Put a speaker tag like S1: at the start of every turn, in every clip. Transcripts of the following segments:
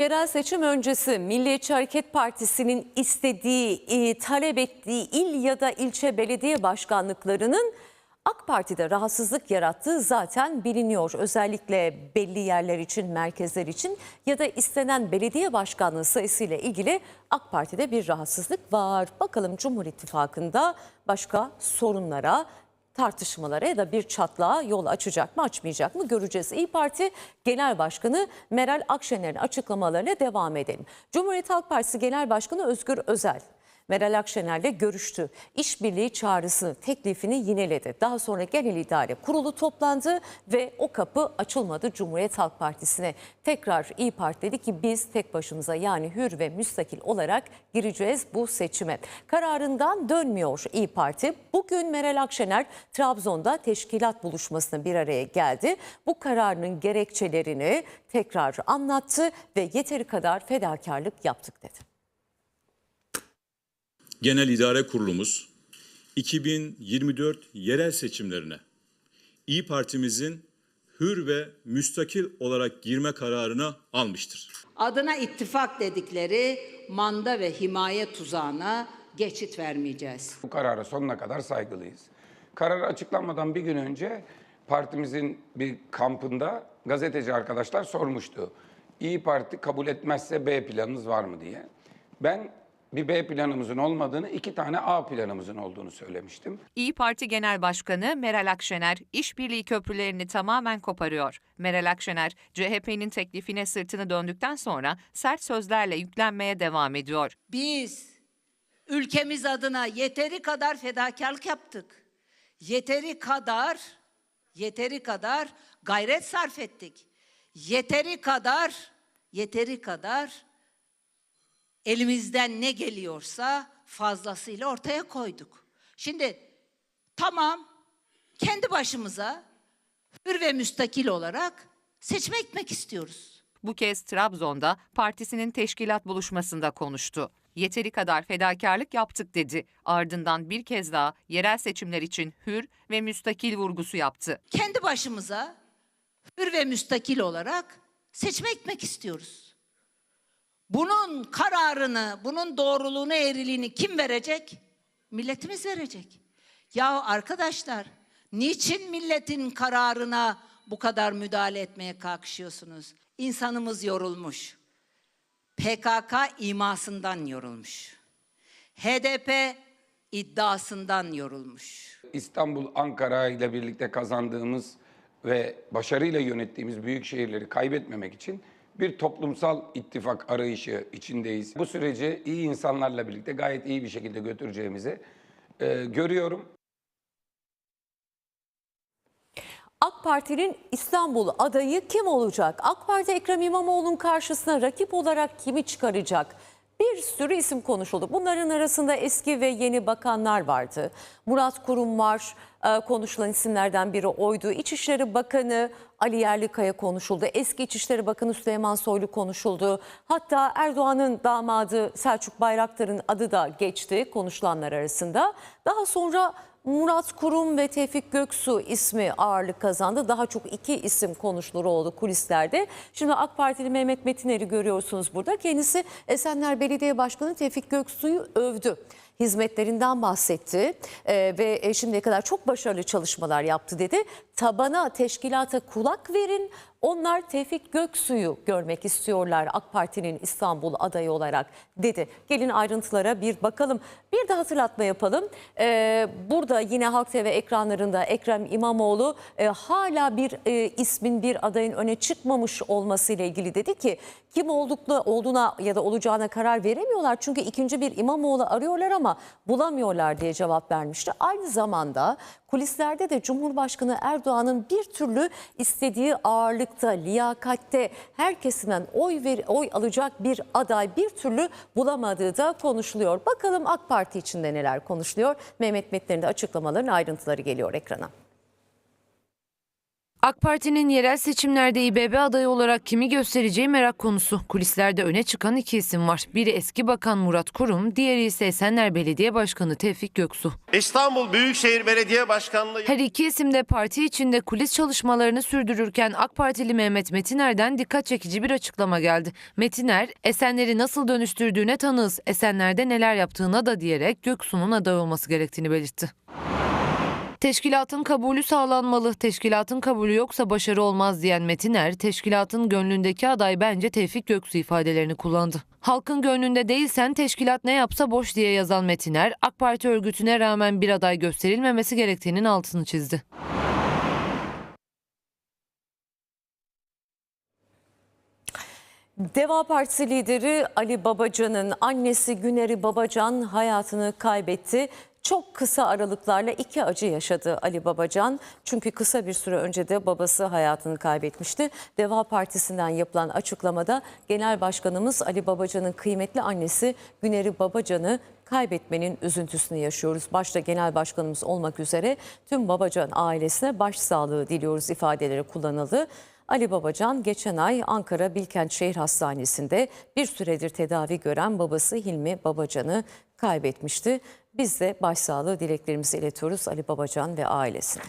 S1: Yerel seçim öncesi Milliyetçi Hareket Partisi'nin istediği, e, talep ettiği il ya da ilçe belediye başkanlıklarının AK Parti'de rahatsızlık yarattığı zaten biliniyor. Özellikle belli yerler için, merkezler için ya da istenen belediye başkanlığı sayısıyla ilgili AK Parti'de bir rahatsızlık var. Bakalım Cumhur İttifakı'nda başka sorunlara, tartışmalara ya da bir çatlağa yol açacak mı açmayacak mı göreceğiz. İyi Parti Genel Başkanı Meral Akşener'in açıklamalarına devam edelim. Cumhuriyet Halk Partisi Genel Başkanı Özgür Özel Meral Akşener'le görüştü. İşbirliği çağrısını, teklifini yineledi. Daha sonra genel idare kurulu toplandı ve o kapı açılmadı Cumhuriyet Halk Partisi'ne. Tekrar İyi Parti dedi ki biz tek başımıza yani hür ve müstakil olarak gireceğiz bu seçime. Kararından dönmüyor İyi Parti. Bugün Meral Akşener Trabzon'da teşkilat buluşmasına bir araya geldi. Bu kararının gerekçelerini tekrar anlattı ve yeteri kadar fedakarlık yaptık dedi.
S2: Genel İdare Kurulumuz 2024 yerel seçimlerine İyi Partimizin hür ve müstakil olarak girme kararını almıştır.
S3: Adına ittifak dedikleri manda ve himaye tuzağına geçit vermeyeceğiz.
S4: Bu karara sonuna kadar saygılıyız. Karar açıklanmadan bir gün önce partimizin bir kampında gazeteci arkadaşlar sormuştu. İyi Parti kabul etmezse B planınız var mı diye. Ben bir B planımızın olmadığını, iki tane A planımızın olduğunu söylemiştim.
S5: İyi Parti Genel Başkanı Meral Akşener işbirliği köprülerini tamamen koparıyor. Meral Akşener CHP'nin teklifine sırtını döndükten sonra sert sözlerle yüklenmeye devam ediyor.
S3: Biz ülkemiz adına yeteri kadar fedakarlık yaptık. Yeteri kadar yeteri kadar gayret sarf ettik. Yeteri kadar yeteri kadar elimizden ne geliyorsa fazlasıyla ortaya koyduk. Şimdi tamam kendi başımıza hür ve müstakil olarak seçime gitmek istiyoruz.
S5: Bu kez Trabzon'da partisinin teşkilat buluşmasında konuştu. Yeteri kadar fedakarlık yaptık dedi. Ardından bir kez daha yerel seçimler için hür ve müstakil vurgusu yaptı.
S3: Kendi başımıza hür ve müstakil olarak seçime gitmek istiyoruz. Bunun kararını, bunun doğruluğunu, eğriliğini kim verecek? Milletimiz verecek. Ya arkadaşlar, niçin milletin kararına bu kadar müdahale etmeye kalkışıyorsunuz? İnsanımız yorulmuş. PKK imasından yorulmuş. HDP iddiasından yorulmuş.
S4: İstanbul, Ankara ile birlikte kazandığımız ve başarıyla yönettiğimiz büyük şehirleri kaybetmemek için bir toplumsal ittifak arayışı içindeyiz. Bu süreci iyi insanlarla birlikte gayet iyi bir şekilde götüreceğimizi e, görüyorum.
S1: AK Parti'nin İstanbul adayı kim olacak? AK Parti Ekrem İmamoğlu'nun karşısına rakip olarak kimi çıkaracak? Bir sürü isim konuşuldu. Bunların arasında eski ve yeni bakanlar vardı. Murat Kurum var, e, konuşulan isimlerden biri oydu. İçişleri Bakanı Ali Yerlikaya konuşuldu. Eski İçişleri Bakanı Süleyman Soylu konuşuldu. Hatta Erdoğan'ın damadı Selçuk Bayraktar'ın adı da geçti konuşulanlar arasında. Daha sonra Murat Kurum ve Tevfik Göksu ismi ağırlık kazandı. Daha çok iki isim konuşulur oldu kulislerde. Şimdi AK Partili Mehmet Metiner'i görüyorsunuz burada. Kendisi Esenler Belediye Başkanı Tevfik Göksu'yu övdü. Hizmetlerinden bahsetti Ee, ve e, şimdiye kadar çok başarılı çalışmalar yaptı dedi. Tabana, teşkilata kulak verin. Onlar Tevfik Göksu'yu görmek istiyorlar AK Parti'nin İstanbul adayı olarak dedi. Gelin ayrıntılara bir bakalım. Bir de hatırlatma yapalım. Ee, burada yine Halk TV ekranlarında Ekrem İmamoğlu e, hala bir e, ismin bir adayın öne çıkmamış olması ile ilgili dedi ki kim olduklu olduğuna ya da olacağına karar veremiyorlar. Çünkü ikinci bir İmamoğlu arıyorlar ama bulamıyorlar diye cevap vermişti. Aynı zamanda kulislerde de Cumhurbaşkanı Erdoğan'ın bir türlü istediği ağırlıkta, liyakatte her kesimden oy ver, oy alacak bir aday bir türlü bulamadığı da konuşuluyor. Bakalım AK Parti içinde neler konuşuluyor? Mehmet Metner'in de açıklamaların ayrıntıları geliyor ekrana.
S6: AK Parti'nin yerel seçimlerde İBB adayı olarak kimi göstereceği merak konusu. Kulislerde öne çıkan iki isim var. Biri eski bakan Murat Kurum, diğeri ise Esenler Belediye Başkanı Tevfik Göksu.
S7: İstanbul Büyükşehir Belediye Başkanlığı
S6: Her iki isim de parti içinde kulis çalışmalarını sürdürürken AK Partili Mehmet Metiner'den dikkat çekici bir açıklama geldi. Metiner, Esenler'i nasıl dönüştürdüğüne tanığız, Esenler'de neler yaptığına da diyerek Göksu'nun aday olması gerektiğini belirtti. Teşkilatın kabulü sağlanmalı. Teşkilatın kabulü yoksa başarı olmaz diyen Metiner, teşkilatın gönlündeki aday bence Tevfik Göksu ifadelerini kullandı. Halkın gönlünde değilsen teşkilat ne yapsa boş diye yazan Metiner, AK Parti örgütüne rağmen bir aday gösterilmemesi gerektiğinin altını çizdi.
S1: Deva Partisi lideri Ali Babacan'ın annesi Güneri Babacan hayatını kaybetti. Çok kısa aralıklarla iki acı yaşadı Ali Babacan. Çünkü kısa bir süre önce de babası hayatını kaybetmişti. Deva Partisi'nden yapılan açıklamada Genel Başkanımız Ali Babacan'ın kıymetli annesi Güneri Babacan'ı kaybetmenin üzüntüsünü yaşıyoruz. Başta Genel Başkanımız olmak üzere tüm Babacan ailesine başsağlığı diliyoruz ifadeleri kullanıldı. Ali Babacan geçen ay Ankara Bilkent Şehir Hastanesi'nde bir süredir tedavi gören babası Hilmi Babacan'ı kaybetmişti. Biz de başsağlığı dileklerimizi iletiyoruz Ali Babacan ve ailesine.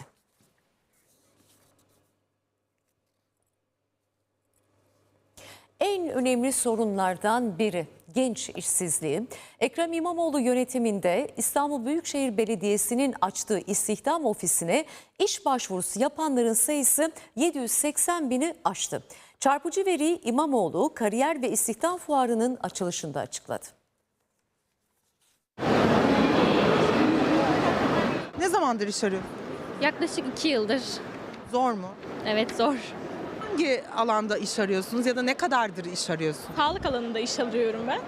S1: En önemli sorunlardan biri genç işsizliği. Ekrem İmamoğlu yönetiminde İstanbul Büyükşehir Belediyesi'nin açtığı istihdam ofisine iş başvurusu yapanların sayısı 780 bini aştı. Çarpıcı veriyi İmamoğlu kariyer ve istihdam fuarının açılışında açıkladı.
S8: Ne zamandır iş arıyor?
S9: Yaklaşık iki yıldır.
S8: Zor mu?
S9: Evet zor.
S8: Hangi alanda iş arıyorsunuz ya da ne kadardır iş arıyorsunuz?
S10: Sağlık alanında iş arıyorum ben.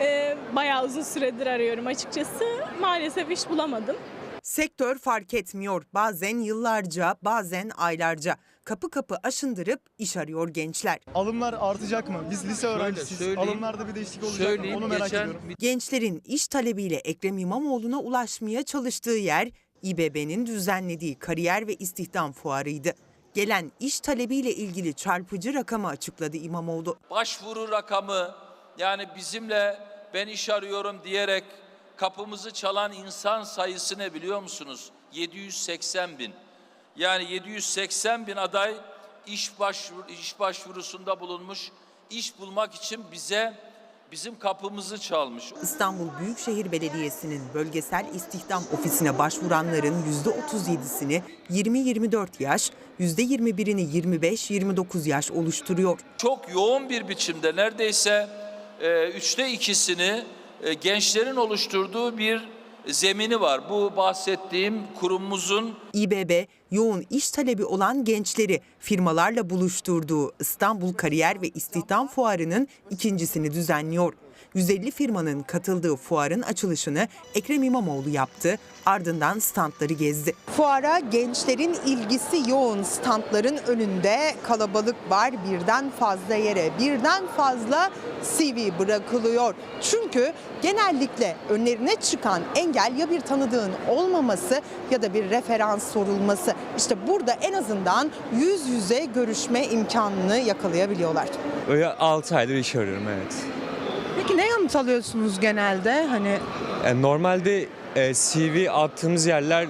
S10: Ee, bayağı uzun süredir arıyorum açıkçası. Maalesef iş bulamadım.
S8: Sektör fark etmiyor. Bazen yıllarca, bazen aylarca. Kapı kapı aşındırıp iş arıyor gençler.
S11: Alımlar artacak mı? Biz lise öğrencisiyiz. Alımlarda bir değişiklik olacak mı? Onu merak ediyorum.
S8: Gençlerin iş talebiyle Ekrem İmamoğlu'na ulaşmaya çalıştığı yer İBB'nin düzenlediği kariyer ve istihdam fuarıydı. Gelen iş talebiyle ilgili çarpıcı rakamı açıkladı İmamoğlu.
S12: başvuru rakamı yani bizimle ben iş arıyorum diyerek kapımızı çalan insan sayısı ne biliyor musunuz? 780 bin. Yani 780 bin aday iş, başvuru, iş başvurusunda bulunmuş. İş bulmak için bize bizim kapımızı çalmış.
S8: İstanbul Büyükşehir Belediyesi'nin bölgesel istihdam ofisine başvuranların %37'sini 20-24 yaş, %21'ini 25-29 yaş oluşturuyor.
S12: Çok yoğun bir biçimde neredeyse e, üçte ikisini e, gençlerin oluşturduğu bir zemini var. Bu bahsettiğim kurumumuzun
S8: İBB yoğun iş talebi olan gençleri firmalarla buluşturduğu İstanbul Kariyer ve İstihdam Fuarı'nın ikincisini düzenliyor. 150 firmanın katıldığı fuarın açılışını Ekrem İmamoğlu yaptı, ardından standları gezdi. Fuara gençlerin ilgisi yoğun standların önünde kalabalık var. Birden fazla yere birden fazla CV bırakılıyor. Çünkü genellikle önlerine çıkan engel ya bir tanıdığın olmaması ya da bir referans sorulması. İşte burada en azından yüz yüze görüşme imkanını yakalayabiliyorlar.
S11: Öyle 6 aydır iş arıyorum evet.
S8: Peki ne yanıt alıyorsunuz genelde? Hani
S11: Yani normalde e, CV attığımız yerler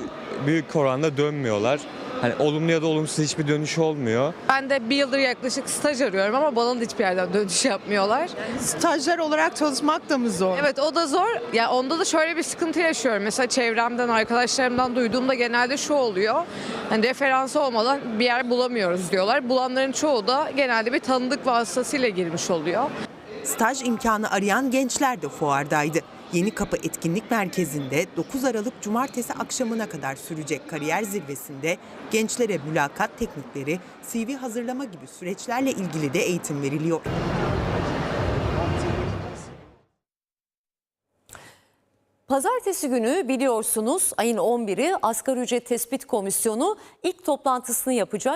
S11: büyük oranda dönmüyorlar. Hani olumlu ya da olumsuz hiçbir dönüş olmuyor.
S6: Ben de bir yıldır yaklaşık staj arıyorum ama bana da hiçbir yerden dönüş yapmıyorlar.
S8: stajyer olarak çalışmak da mı zor?
S6: Evet o da zor. Ya onda da şöyle bir sıkıntı yaşıyorum. Mesela çevremden, arkadaşlarımdan duyduğumda genelde şu oluyor. Hani referans olmadan bir yer bulamıyoruz diyorlar. Bulanların çoğu da genelde bir tanıdık vasıtasıyla girmiş oluyor.
S8: Staj imkanı arayan gençler de fuardaydı. Yeni Kapı Etkinlik Merkezi'nde 9 Aralık Cumartesi akşamına kadar sürecek kariyer zirvesinde gençlere mülakat teknikleri, CV hazırlama gibi süreçlerle ilgili de eğitim veriliyor.
S1: Pazartesi günü biliyorsunuz ayın 11'i Asgari Ücret Tespit Komisyonu ilk toplantısını yapacak.